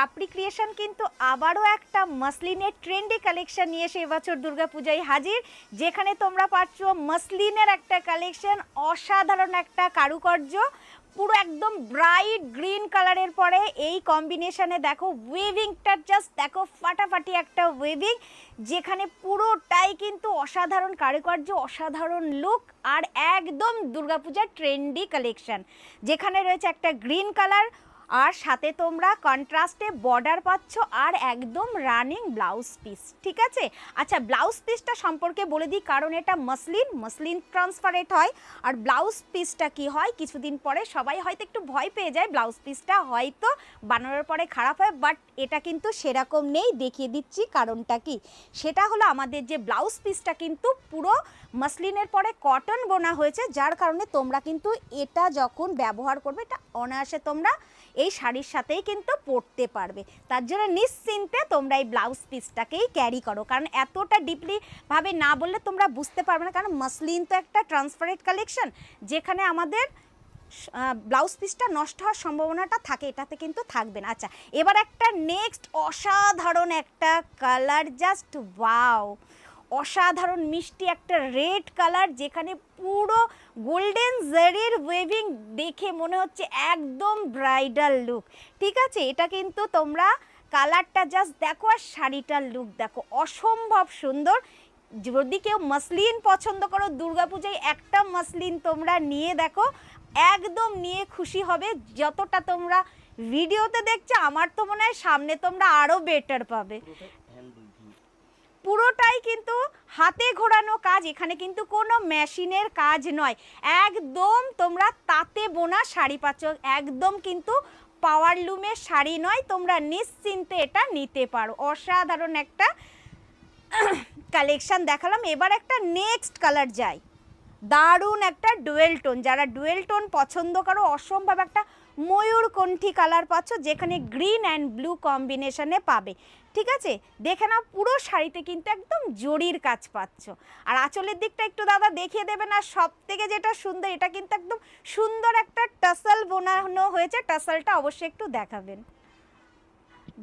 পাপড়ি creation কিন্তু আবারও একটা মাসলিনের ট্রেন্ডি কালেকশন নিয়ে এসে এবছর দুর্গাপূজায় হাজির, যেখানে তোমরা পাচ্ছ মাসলিনের একটা কালেকশন অসাধারণ একটা কারুকার্য, পুরো একদম ব্রাইট গ্রিন কালারের পরে এই কম্বিনেশনে দেখো ওয়েভিংটা জাস্ট দেখো ফাটাফাটি একটা ওয়েভিং যেখানে পুরোটাই কিন্তু অসাধারণ কারুকার্য, অসাধারণ লুক আর একদম দুর্গাপূজার ট্রেন্ডি কালেকশন যেখানে রয়েছে একটা গ্রিন কালার আর সাথে তোমরা কন্ট্রাস্টে বর্ডার পাচ্ছ আর একদম রানিং ব্লাউজ পিস ঠিক আছে? আচ্ছা ব্লাউজ পিসটা সম্পর্কে বলে দিই, কারণ এটা মসলিন মসলিন ট্রান্সপারেন্ট হয়। আর ব্লাউজ পিসটা কি হয়? কিছুদিন পরে সবাই হয়তো একটু ভয় পেয়ে যায় ব্লাউজ পিসটা হয়তো বানানোর পরে খারাপ হয় বাট এটা কিন্তু সেরকম নেই, দেখিয়ে দিচ্ছি কারণটা কি। সেটা হলো আমাদের যে ব্লাউজ পিসটা কিন্তু পুরো মসলিনের পরে কটন বোনা হয়েছে, যার কারণে তোমরা কিন্তু এটা যখন ব্যবহার করবে, এটা অনায়াসে তোমরা এই শাড়ির সাথেই কিন্তু পরতে পারবে। তার জন্য নিশ্চিন্তে তোমরা এই ব্লাউজ পিসটাকেই ক্যারি করো। কারণ এতটা ডিপলি ভাবে না বললে তোমরা বুঝতে পারবে না। কারণ মসলিন তো একটা ট্রান্সপারেন্ট কালেকশন যেখানে আমাদের ব্লাউজ পিসটা নষ্ট হওয়ার সম্ভাবনাটা থাকে, এটাতে কিন্তু থাকবে না। আচ্ছা এবার একটা নেক্সট অসাধারণ একটা কালার জাস্ট ওয়াও অসাধারণ মিষ্টি একটা রেড কালার যেখানে পুরো গোল্ডেন জারির ওয়েভিং দেখে মনে হচ্ছে একদম ব্রাইডাল লুক। ঠিক আছে? এটা কিন্তু তোমরা কালারটা জাস্ট দেখো আর শাড়িটার লুক দেখো। অসম্ভব সুন্দর। যদি কেউ মসলিন পছন্দ করো দুর্গাপূজায় একটা মসলিন তোমরা নিয়ে দেখো একদম নিয়ে খুশি হবে। যতটা তোমরা ভিডিওতে দেখছ আমার তো মনে হয় সামনে তোমরা আরও বেটার পাবে। পুরোটাই কিন্তু হাতে ঘোরানো কাজ, এখানে কিন্তু কোনো মেশিনের কাজ নয়। একদম তোমরা তাতে বোনা শাড়ি পাচ্ছ, একদম কিন্তু পাওয়ার লুমের শাড়ি নয়, তোমরা নিশ্চিন্তে এটা নিতে পারো। অসাধারণ একটা কালেকশান দেখালাম। এবার একটা নেক্সট কালার যাই। দারুণ একটা ডুয়েল টোন, যারা ডুয়েল টোন পছন্দ করো, অসম্ভব একটা ময়ূরকণ্ঠী কালার পাচ্ছ, যেখানে গ্রিন অ্যান্ড ব্লু কম্বিনেশনে পাবে। ঠিক আছে? দেখে নাও, পুরো শাড়িতে কিন্তু একদম জরির কাজ পাচ্ছ। আর আঁচলের দিকটা একটু দাদা দেখিয়ে দেবে না সব থেকে যেটা সুন্দর, এটা কিন্তু একদম সুন্দর একটা টাসেল বোনানো হয়েছে। টাসেলটা অবশ্যই একটু দেখাবেন।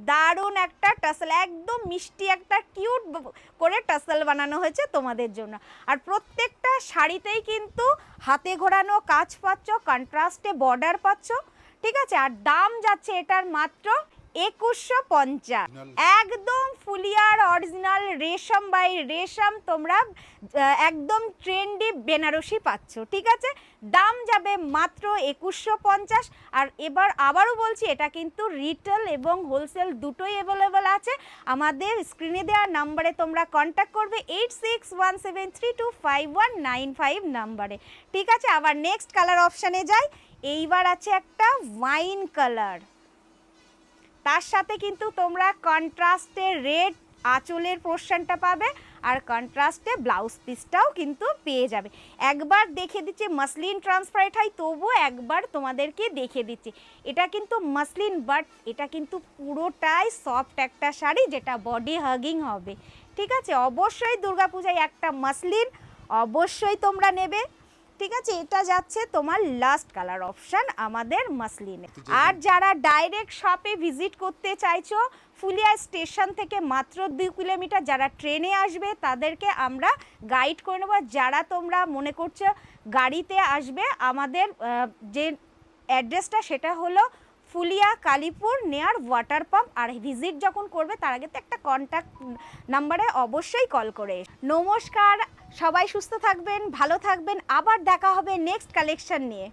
দারুণ একটা টাসেল, একদম মিষ্টি একটা, কিউট করে টাসেল বানানো হয়েছে তোমাদের জন্য। আর প্রত্যেকটা শাড়িতেই কিন্তু হাতে ঘোরানো কাজ পাচ্ছ, কন্ট্রাস্টে বর্ডার পাচ্ছ। ঠিক আছে? আর দাম যাচ্ছে এটার মাত্র একুশশো পঞ্চাশ। একদম ফুলিয়ার অরিজিনাল রেশম বাই রেশম তোমরা একদম ট্রেন্ডি বেনারসি পাচ্ছ ঠিক আছে? দাম যাবে মাত্র একুশশো পঞ্চাশ। আর এবার আবারও বলছি এটা কিন্তু রিটেল এবং হোলসেল দুটোই অ্যাভেলেবেল আছে। আমাদের স্ক্রিনে দেওয়া নাম্বারে তোমরা কন্ট্যাক্ট করবে eight six one seven three two five one nine five নাম্বারে ঠিক আছে? আবার নেক্সট কালার অপশানে যাই। এইবার আছে একটা ওয়াইন কালার। তার সাথে কিন্তু তোমরা কন্ট্রাস্টে রেড আঁচলের পোর্শনটা পাবে আর কন্ট্রাস্টে ব্লাউজ পিসটাও কিন্তু পেয়ে যাবে। একবার দেখে দিচ্ছি, মাসলিন ট্রান্সপারেন্ট হয়, তবুও একবার তোমাদেরকে দেখে দিচ্ছি। এটা কিন্তু মাসলিন, বাট এটা কিন্তু পুরোটাই সফট একটা শাড়ি, যেটা বডি হাগিং হবে। ঠিক আছে? অবশ্যই দুর্গাপূজায় একটা মাসলিন, অবশ্যই তোমরা নেবে। ঠিক আছে এটা যাচ্ছে তোমার লাস্ট কালার অপশন আমাদের মাসলিনে। আর যারা ডাইরেক্ট শপে ভিজিট করতে চাইছো ফুলিয়া স্টেশন থেকে মাত্র দুই কিলোমিটার যারা ট্রেনে আসবে তাদেরকে আমরা গাইড করে নেব। যারা তোমরা মনে করছ গাড়িতে আসবে আমাদের যে অ্যাড্রেসটা সেটা হলো ফুলিয়া কালীপুর নেয়ার ওয়াটার পাম্প আর ভিজিট যখন করবে তার আগে তো একটা কন্ট্যাক্ট নাম্বারে অবশ্যই কল করে নমস্কার সবাই সুস্থ থাকবেন ভালো থাকবেন। আবার দেখা হবে নেক্সট কালেকশন নিয়ে।